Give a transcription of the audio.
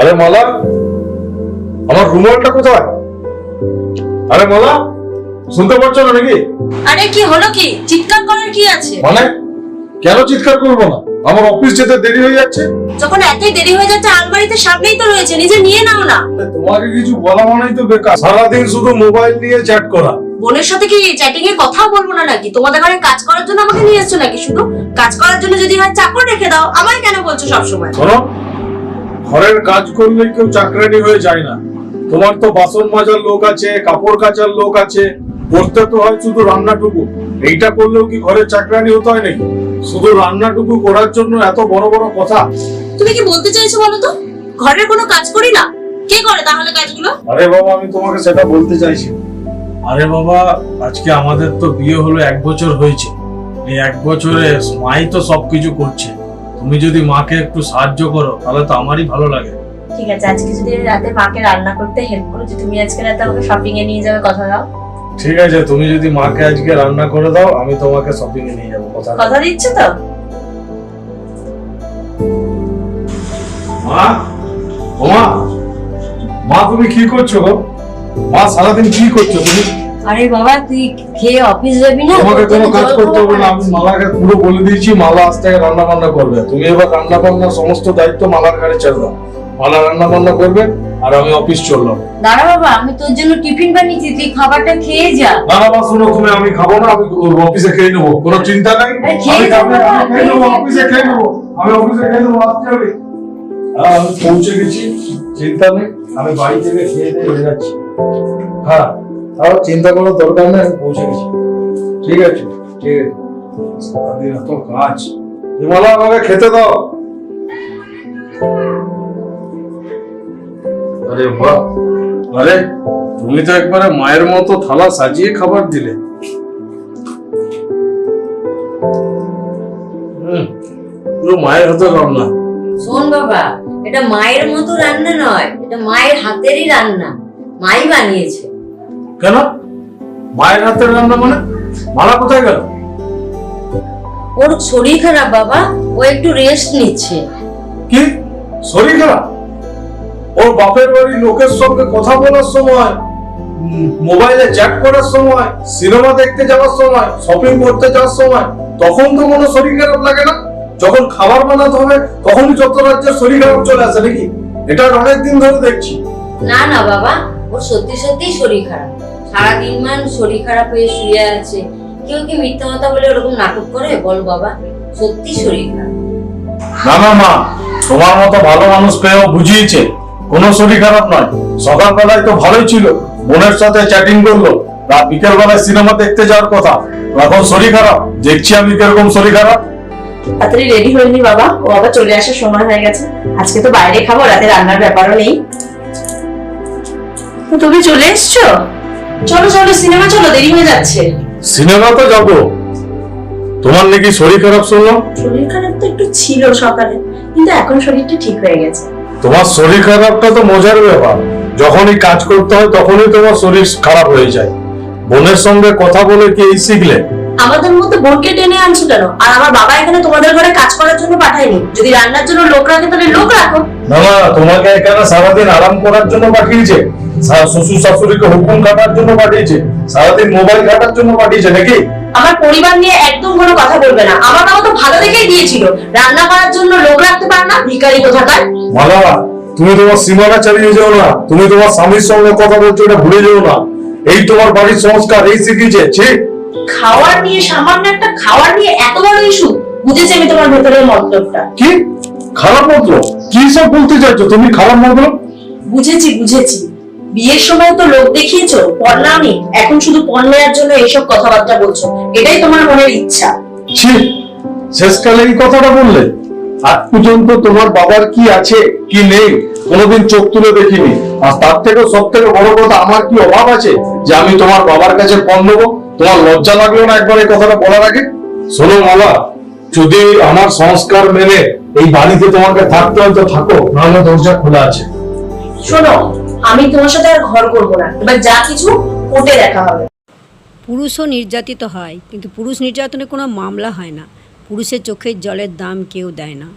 আরে মালা আমার রুমালটা কোথায়? আরে মালা শুনতে পাচ্ছ না নাকি? আরে কি হলো কি? চিৎকার করার কি আছে? মানে? কেন চিৎকার করব না? আমার অফিস যেতে দেরি হয়ে যাচ্ছে। যখন এতই দেরি হয়ে যাচ্ছে আলমারিতে সামনেই তো রয়েছে নিজে নিয়ে নাও না। তোমাকে কিছু বলা মানেই তো বেকার। সারাদিন শুধু মোবাইল নিয়ে চ্যাট করা। বোনের সাথে কি চ্যাটিং এ কথা বলব না নাকি? তোমাদের ঘরে কাজ করার জন্য আমাকে নিয়ে এসছো নাকি শুধু? কাজ করার জন্য যদি হয় চাকর রেখে দাও আমায় কেন বলছো সবসময়? শোনো ঘরের কাজ করলে কেউ চাকরানি হয়ে যায় না। তোমার তো বাসন মাজার লোক আছে কাপড় কাচার লোক আছে করতে তো হয় শুধু রান্নাটুকু। এইটা করলেও কি ঘরের চাকরানি হতে হয় নাকি? শুধু রান্নাটুকু করার জন্য এত বড় বড় কথা? তুমি কি বলতে চাইছো বলো তো? ঘরের কোনো কাজ করি না? কে করে তাহলে কাজগুলো? আরে বাবা আমি তোমাকে সেটা বলতে চাইছি। আরে বাবা আজকে আমাদের তো বিয়ে হলো এক বছর হয়েছে। এই এক বছরে মাই তো সবকিছু করছে। তুমি যদি মাকে একটু সাহায্য করো তাহলে তো আমারই ভালো লাগে। ঠিক আছে আজকে যদি রাতে মাকে রান্না করতে হেল্প করো যে তুমি আজকে রাতে আমাকে শপিং এ নিয়ে যাবে কথা দাও। ঠিক আছে তুমি যদি মাকে আজকে রান্না করে দাও আমি তোমাকে শপিং এ নিয়ে যাব কথা কথা দিচ্ছ তো? মা? মা? মা তুমি কি করছ গো? মা সারাদিন কি করছ তুমি? আরে বাবা তুই খেয়ে অফিস যাবি না? তোমাকে কোনো কাজ করতে হবে না আমি মালাকে পুরো বলে দিয়েছি মালা আজ থেকে রান্না বান্না করবে। তুমি এবার রান্না বান্নার সমস্ত দায়িত্ব মালার ঘাড়ে ছেড়ে দাও। মালা রান্না বান্না করবে আর আমি অফিস চললাম। দাঁড়া বাবা আমি তোর জন্য টিফিন বানিয়েছি তুই খাবারটা খেয়ে যা। না মা শোনো তুমি আমি খাব না আমি অফিসে খেয়ে নেব। কোনো চিন্তা নাই? আমি বাবা, অফিসে খেয়ে নেব আমি অফিসে খেয়ে নেব আসতে হবে পৌঁছে গেছি। চিন্তা নেই, আমি বাড়ি থেকে খেয়ে দিয়ে হয়ে যাচ্ছি। হ্যাঁ আর চিন্তা করার দরকার নেই, আমি পৌঁছে গেছি। ঠিক আছে ঠিক আছে। এত কাজ। হিমালা আমাকে খেতে দাও। আরে বাহ। আরে, তুমি তো একবারে মায়ের মতো থালা সাজিয়ে খাবার দিলে। পুরো মায়ের হাতে রান্না। শোন বাবা এটা মায়ের মতো রান্না নয় এটা মায়ের হাতেরই রান্না। মাই বানিয়েছে। কেন? মায়ের হাতের রান্না মানে? মালা কোথায় গেল? ওর শরীর খারাপ বাবা ও একটু রেস্ট নিচ্ছে। কি? শরীর খারাপ? ওর বাপের বাড়ির লোকের সঙ্গে কথা বলার সময় মোবাইলে চ্যাট করার সময় সিনেমা দেখতে যাওয়ার সময় শপিং করতে যাওয়ার সময় তখন তো কোনো শরীর খারাপ লাগে না? যখন খাবার বানাতে হবে তখনই যত রাজ্যের শরীর খারাপ চলে আসে নাকি? এটা অনেক দিন ধরে দেখছি। না না বাবা ওর সত্যি সত্যি শরীর খারাপ। সারাদিন মান শরীর খারাপ হয়ে শুয়ে আছে। কেউ কি মিথ্যা কথা বলে ওরকম নাটক করে? বল বাবা সত্যি শরীর খারাপ। না না মা তোমার মতো ভালো মানুষ পেয়েও বুঝিয়েছে। কোনো শরীর খারাপ নয়। সকালবেলায় তো ভালোই ছিল। বোনের সাথে চ্যাটিং করল। রাত বিকেল বেলায় সিনেমা দেখতে যাওয়ার কথা। এখন শরীর খারাপ। দেখছি আমি কীরকম শরীর খারাপ। তাড়াতাড়ি রেডি হয়ে নি বাবা। ও আবার চলে আসার সময় হয়ে গেছে। আজকে তো বাইরে খাব রাতে রান্নার ব্যাপারও নেই। তুমি চলে এসছো? চলো চলো সিনেমা চলো দেরি হয়ে যাচ্ছে। সিনেমা তো যাব। তোমার নাকি শরীর খারাপ শুনলাম শরীর খারাপ তো একটু ছিল সকালে কিন্তু এখন শরীরটা ঠিক হয়ে গেছে। তোমার শরীর খারাপটা তো মজার ব্যাপার। যখনই কাজ করতে হয় তখনই তোমার শরীর খারাপ হয়ে যায়। বোনের সঙ্গে কথা বলে কি এই শিখলে? আমাদের মধ্যে বোনকে টেনে আনছো কেন? আর আমার বাবা এখানে তোমাদের ঘরে কাজ করার জন্য পাঠায়নি। যদি রান্নার জন্য লোক রাখে তাহলে লোক রাখো। না না তোমাকে এখানে সারাদিন আরাম করার জন্য পাঠিয়েছে। শ্বশুর শাশুড়িকে হুকুম কাটার জন্য পাঠিয়েছে। সারাদিন মোবাইল ঘাটার জন্য পাঠিয়েছে নাকি? আমার পরিবার নিয়ে একদম কোনো কথা বলবে না। আমার বাবা তো ভালো দেখেই দিয়েছিল। রান্না করার জন্য লোক রাখতে পারে না ভিখারি কোথাকার? মালা তুমি তোমার সীমানা চালিয়ে যাও না। তুমি তোমার স্বামীর সঙ্গে কথা বলছো এটা ভুলে যেও না। এই তোমার বাড়ির সংস্কার এই শিখিয়েছে। ঠিক খাওয়ার নিয়ে সামান্য একটা খাওয়ার নিয়ে এত বড় ইস্যু বুঝেছি আমি তোমার ভেতরের মতলবটা। কি? খারাপ মতো কি সব বলতে চাইছো? তুমি খারাপ মতো বুঝেছি বুঝেছি। বিয়ের সময় তো লোক দেখিয়েছো নাওনি এখন শুধু পণ নেওয়ার জন্য এইসব কথাবার্তা বলছো। এটাই তোমার মনের ইচ্ছা। ছি শেষকালে এই কথাটা বললে। আজ পর্যন্ত তোমার বাবার কি আছে কি নেই কোনোদিন চোখ তুলে দেখিনি। আর তার থেকে সব থেকে বড় কথা আমার কি অভাব আছে যে আমি তোমার বাবার কাছে পণ নেব? তোমার লজ্জা লাগল না একবার এই কথাটা বলার আগে? শোনো মালা যদি আমার সংস্কার মেনে এই বাড়িতে তোমাকে থাকতে হয় তো থাকো নাহলে দরজা খোলা আছে। শোনো আমি তোমার সাথে আর ঘর করব না। এবার যা কিছু কোর্টে দেখা হবে। পুরুষও নির্যাতিত হয় কিন্তু পুরুষ নির্যাতনে কোনো মামলা হয় না। পুরুষের চোখের জলের দাম কেউ দেয় না।